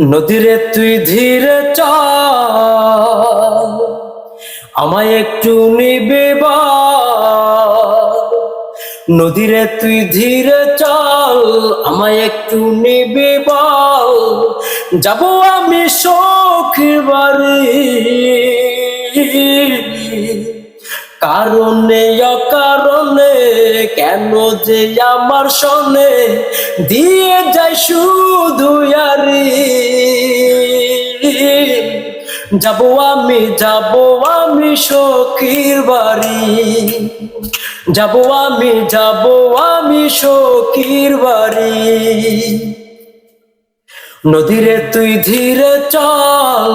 নদীরে তুই ধীরে চল, আমায় একটু নিবে। নদীরে তুই ধীরে চল, আমায় একটু নিবে বল যাব আমি সখীর বাড়ি কারণে, অকারণে, কেন যে আমার সনে দিয়ে যায় শুধু ইয়ারি যাব আমি যাব আমি সখীর বাড়ি। যাব আমি যাব আমি সখীর বাড়ি। নদীরে তুই ধীরে চল,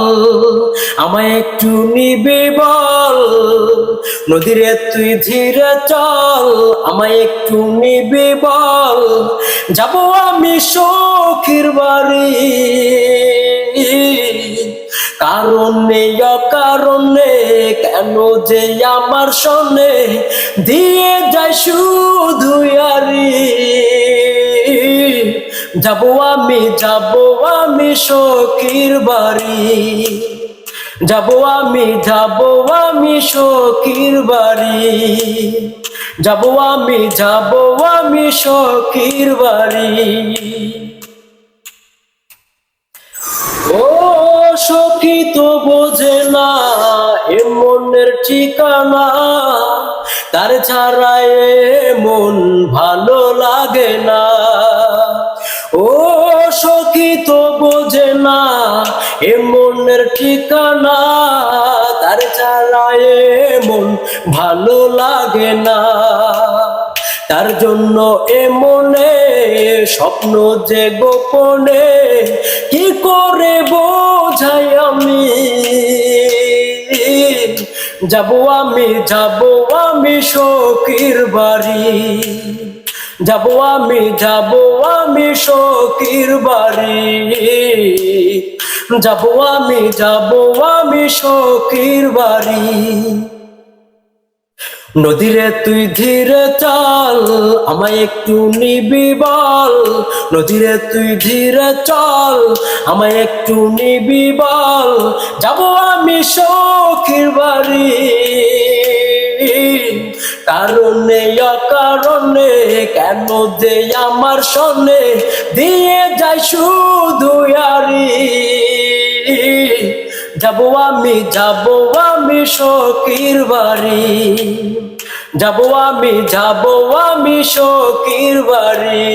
আমায় একটু নিবে বল। নদীরে তুই ধীরে চল, আমায় একটু নিবে বল। যাব আমি সখীর বাড়ি। কারণে, অকারণে, কেন যে আমার সনে দিয়ে যায় শুধু ইয়ারি? যাব আমি যাব আমি সখীর বাড়ি। যাব আমি যাব আমি সখীর বাড়ি। যাব আমি যাব আমি সখীর বাড়ি। ও সখী তো বোঝে না, এ মনের ঠিকানা, তার ছাড়া এ মন ভালো লাগে না। ও সখী তো বোঝে না, এ মনের ঠিকানা, তার ছাড়া এ মন ভালো লাগে না। তার জন্য এ মনে স্বপ্ন যে গোপনে যাব আমি যাব আমি শোকির বাড়ি। যাব আমি যাব আমি শোকির বাড়ি। যাব আমি যাব আমি শোকির বাড়ি। নদীরে তুই ধীরে চল, আমায় একটু নিবি বল। নদীরে তুই ধীরে চল, আমায় একটু নিবি বল। যাব আমি সখীর বাড়ি। কারণে, অকারণে, কেন যে আমার সনে দিয়ে যায় শুধু ইয়ারি। যাব আমি যাব আমি সখীর বাড়ি। যাব আমি, যাব আমি শোকির বাড়ি।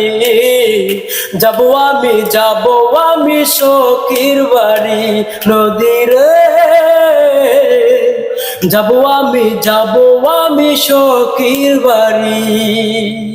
যাব আমি যাব আমি শোকির বাড়ি নদীর যাব আমি যাব আমি শোকির বাড়ি।